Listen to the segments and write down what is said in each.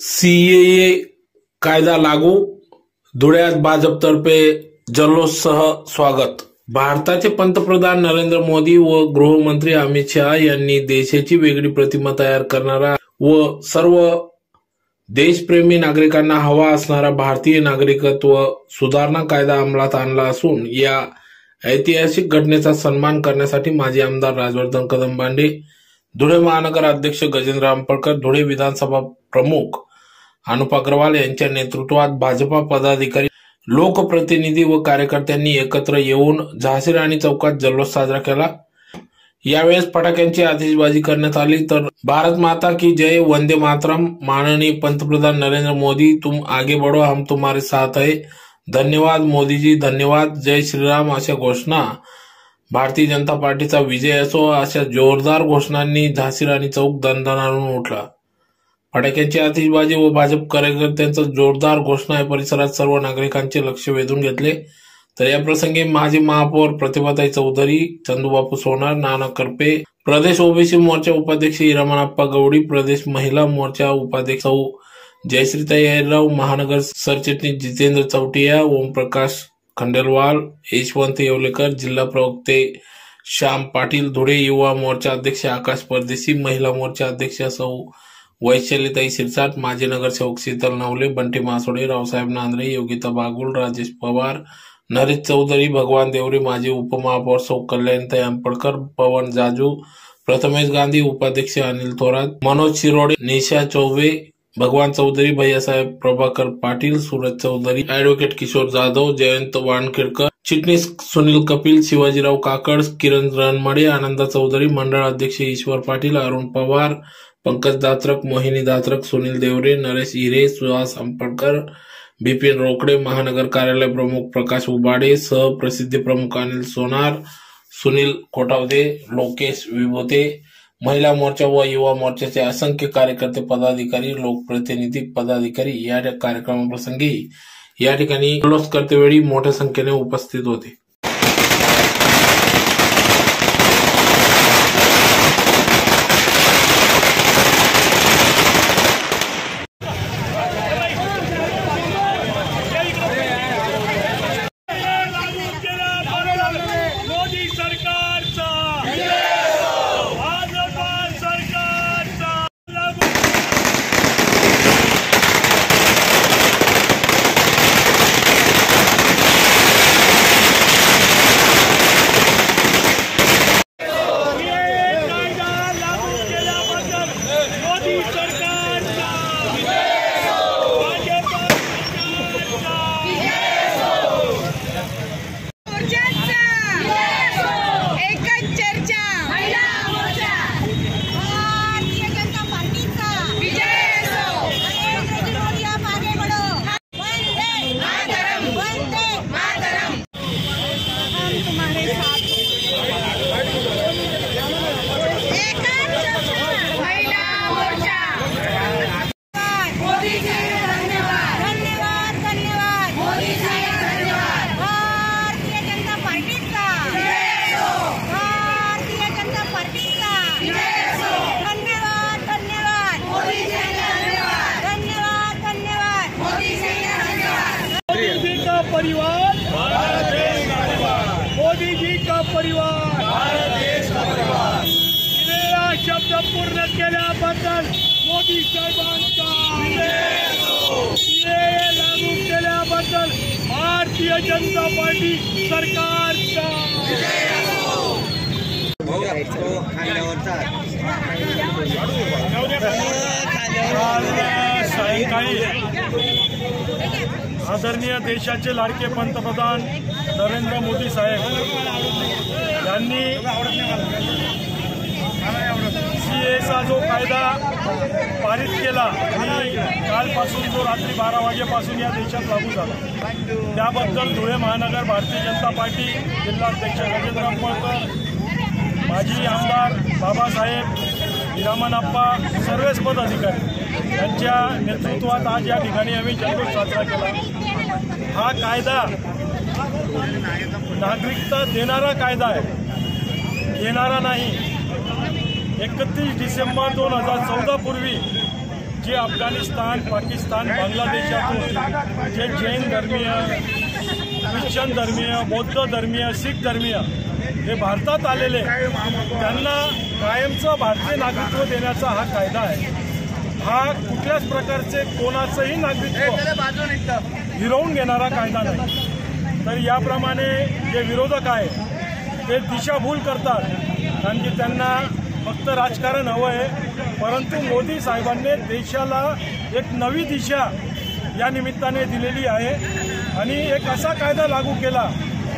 CAA कायदा लागू. धुळ्यात भाजपतर्फे जल्लोषसह स्वागत. भारताचे पंतप्रधान नरेंद्र मोदी व गृहमंत्री अमित शहा यांनी देशाची वेगळी प्रतिमा तयार करणारा व सर्व देशप्रेमी नागरिकांना हवा असणारा भारतीय नागरिकत्व सुधारणा कायदा अंमलात आणला असून या ऐतिहासिक घटनेचा सन्मान करण्यासाठी माजी आमदार राजवर्धन कदमबांडे धुळे महानगर अध्यक्ष गजेंद्र आंबळकर धुळे विधानसभा प्रमुख अनुप अग्रवाल यांच्या नेतृत्वात भाजपा पदाधिकारी लोकप्रतिनिधी व कार्यकर्त्यांनी एकत्र येऊन झाशी राणी चौकात जल्लोष साजरा केला. यावेळेस फटाक्यांची आतिषबाजी करण्यात आली. तर भारत माता की जय वंदे मातरम. माननीय पंतप्रधान नरेंद्र मोदी तुम आगे बढ़ो हम तुम्हारे साथ है. धन्यवाद मोदीजी धन्यवाद. जय श्रीराम अशा घोषणा. भारतीय जनता पार्टीचा विजय असो अशा जोरदार घोषणांनी झाशी राणी चौक दणदणारून उठला. फटाक्याची आतिषबाजी व भाजप कार्यकर्त्यांचा जोरदार घोषणा या परिसरात सर्व नागरिकांचे लक्ष वेधून घेतले. तर या प्रसंगी माजी महापौर प्रतिभाताई चौधरी चंदूबापू सोनार नाना करपे प्रदेश ओबीसी मोर्चा उपाध्यक्ष हिरामणप्पा गवडी प्रदेश महिला मोर्चा उपाध्यक्ष सौ जयश्रीताई अहिरराव महानगर सरचिटणीस जितेंद्र चौटिया ओमप्रकाश खंडेलवाल यशवंत येवलेकर जिल्हा प्रवक्ते श्याम पाटील धुळे युवा मोर्चा अध्यक्ष आकाश परदेशी महिला मोर्चा अध्यक्ष सौ वैशालीताई शिरसाट माजी नगरसेवक शीतल नवले बंटी मासोडे रावसाहेब नांद्रे योगिता बागुल राजेश पवार नरेश चौधरी भगवान देवरे माजी उपमहापौर सौ कल्याणताई आंबडकर पवन जाजू प्रथमेश गांधी उपाध्यक्ष अनिल थोरात मनोज शिरोडे निशा चौबे भगवान चौधरी भैयासाहेब प्रभाकर पाटील सूरज चौधरी ऍडव्होकेट किशोर जाधव जयंत वानखेडकर चिटणीस सुनील कपिल शिवाजीराव काकड किरण रणमडे आनंदा चौधरी मंडळ अध्यक्ष ईश्वर पाटील अरुण पवार पंकज दात्रक मोहिनी दात्रक सुनील देवरे नरेश हिरे सुहास अंपडकर बिपिन रोकडे महानगर कार्यालय प्रमुख प्रकाश उबाडे सहप्रसिद्धी प्रमुख अनिल सोनार सुनील कोटावदे लोकेश विभोते महिला मोर्चा व युवा मोर्चाचे असंख्य कार्यकर्ते पदाधिकारी लोकप्रतिनिधी पदाधिकारी या कार्यक्रमाप्रसंगी या ठिकाणी जल्लोष करतेवेळी मोठ्या संख्येने उपस्थित होते. जी का परिवार। मोदी जी का परिवार। दिलेला शब्द पूर्ण केल्याबद्दल मोदी साहेबांचा लागू केल्याबद्दल भारतीय जनता पार्टी सरकारचा सायंकाळी आदरणीय देशाचे लाडके पंतप्रधान नरेंद्र मोदी साहेब यांनी सीएचा जो कायदा पारित केला आणि कालपासून जो रात्री बारा वाजेपासून या देशात लागू झाला. त्याबद्दल धुळे महानगर भारतीय जनता पार्टी जिल्हाध्यक्ष गजेंद्र अंबळकर माजी आमदार बाबासाहेब हिरामनप्पा सर्वच पदाधिकारी यांच्या नेतृत्वात आज या ठिकाणी आम्ही जल्लोष साजरा केला. हा कायदा नागरिकता देणारा कायदा आहे. घेणारा नाही. एकतीस डिसेंबर दोन हजार चौदा पूर्वी जे अफगाणिस्तान पाकिस्तान बांगलादेशातून जे जैन धर्मीय ख्रिश्चन धर्मीय बौद्ध धर्मीय शीख धर्मीय हे भारतात आलेले त्यांना कायमचं भारतीय नागरिकत्व देण्याचा हा कायदा आहे. हा कुठल्याच प्रकारचे कोणाचंही नागरिकत्व हिरवून घेणारा कायदा नाही. तर याप्रमाणे जे विरोधक आहे ते दिशाभूल करतात. कारण की त्यांना फक्त राजकारण हवं आहे. परंतु मोदी साहेबांनी देशाला एक नवी दिशा या निमित्ताने दिलेली आहे. आणि एक असा कायदा लागू केला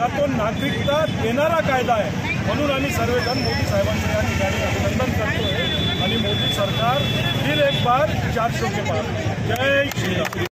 का तो नागरिकता देणारा कायदा आहे. म्हणून आम्ही सर्वजण मोदी साहेबांचं या ठिकाणी अभिनंदन करतोय. आणि मोदी सरकार फिर एक बार चारशे के पार जय श्रीराम.